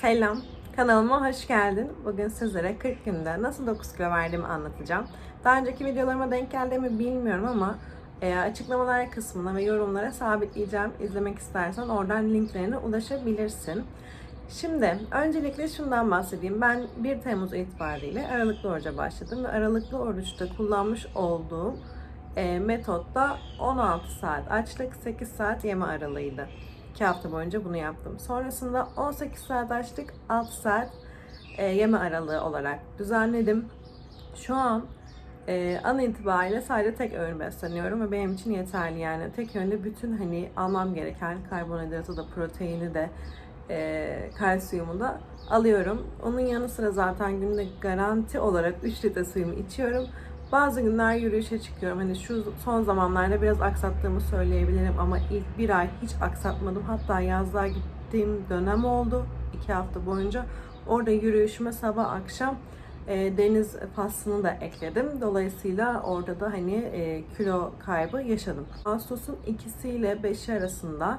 Selam, kanalıma hoş geldin. Bugün sizlere 40 günde nasıl 9 kilo verdiğimi anlatacağım. Daha önceki videolarıma denk geldiğimi bilmiyorum ama e, açıklamalar kısmına ve yorumlara sabitleyeceğim. İzlemek istersen oradan linklerine ulaşabilirsin. Şimdi öncelikle şundan bahsedeyim. Ben 1 Temmuz itibariyle aralıklı oruca başladım ve aralıklı oruçta kullanmış olduğum e, metotta 16 saat açlık, 8 saat yeme aralığıydı. 2 hafta boyunca bunu yaptım. Sonrasında 18 saat açlık, 6 saat e, yeme aralığı olarak düzenledim. Şu an e, an itibariyle sadece tek öğün besleniyorum ve benim için yeterli yani. Tek öğünde bütün hani almam gereken karbonhidratı da proteini de e, kalsiyumu da alıyorum. Onun yanı sıra zaten günde garanti olarak 3 litre suyumu içiyorum. Bazı günler yürüyüşe çıkıyorum. Hani şu son zamanlarda biraz aksattığımı söyleyebilirim ama ilk bir ay hiç aksatmadım. Hatta yazlığa gittiğim dönem oldu. iki hafta boyunca. Orada yürüyüşüme sabah akşam e, deniz pasını da ekledim. Dolayısıyla orada da hani e, kilo kaybı yaşadım. Ağustos'un ikisiyle 5'i arasında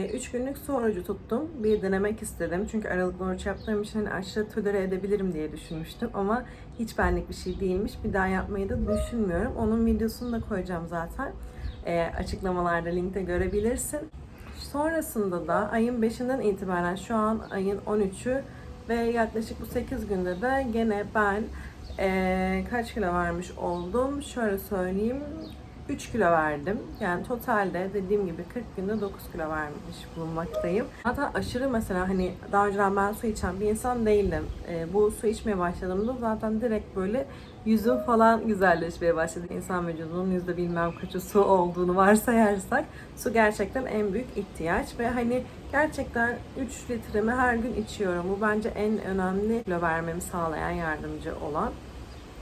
3 günlük su orucu tuttum. Bir denemek istedim. Çünkü aralıklı oruç yaptığım için hani aşırı tolere edebilirim diye düşünmüştüm. Ama hiç benlik bir şey değilmiş. Bir daha yapmayı da düşünmüyorum. Onun videosunu da koyacağım zaten. E, açıklamalarda linkte görebilirsin. Sonrasında da ayın 5'inden itibaren şu an ayın 13'ü ve yaklaşık bu 8 günde de gene ben e, kaç kilo vermiş oldum? Şöyle söyleyeyim. 3 kilo verdim. Yani totalde dediğim gibi 40 günde 9 kilo vermiş bulunmaktayım. Zaten aşırı mesela hani daha önceden ben su içen bir insan değildim. E, bu su içmeye başladığımda zaten direkt böyle yüzüm falan güzelleşmeye başladı. İnsan vücudunun yüzde bilmem kaçı su olduğunu varsayarsak su gerçekten en büyük ihtiyaç ve hani gerçekten 3 litremi her gün içiyorum. Bu bence en önemli kilo vermemi sağlayan yardımcı olan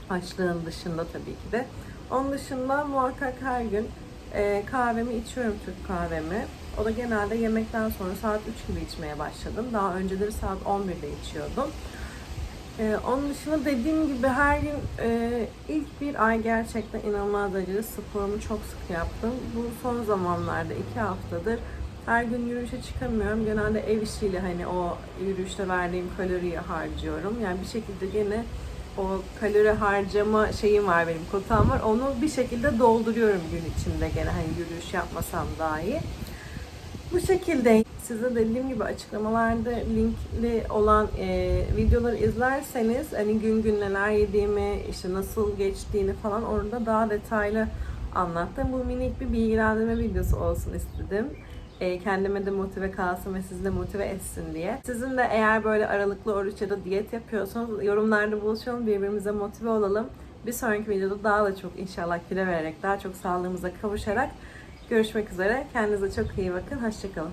açlığın dışında tabii ki de. Onun dışında muhakkak her gün e, kahvemi içiyorum Türk kahvemi. O da genelde yemekten sonra saat 3 gibi içmeye başladım. Daha önceleri saat 11'de içiyordum. E, onun dışında dediğim gibi her gün e, ilk bir ay gerçekten inanılmaz derecede sporumu çok sık yaptım. Bu son zamanlarda iki haftadır her gün yürüyüşe çıkamıyorum. Genelde ev işiyle hani o yürüyüşte verdiğim kaloriyi harcıyorum. Yani bir şekilde gene o kalori harcama şeyim var benim kotam var. Onu bir şekilde dolduruyorum gün içinde gene hani yürüyüş yapmasam dahi. Bu şekilde size dediğim gibi açıklamalarda linkli olan e, videoları izlerseniz hani gün gün neler yediğimi, işte nasıl geçtiğini falan orada daha detaylı anlattım. Bu minik bir bilgilendirme videosu olsun istedim. E, kendime de motive kalsın ve sizi de motive etsin diye. Sizin de eğer böyle aralıklı oruç ya da diyet yapıyorsanız yorumlarda buluşalım, birbirimize motive olalım. Bir sonraki videoda daha da çok inşallah kilo vererek, daha çok sağlığımıza kavuşarak görüşmek üzere. Kendinize çok iyi bakın. Hoşçakalın.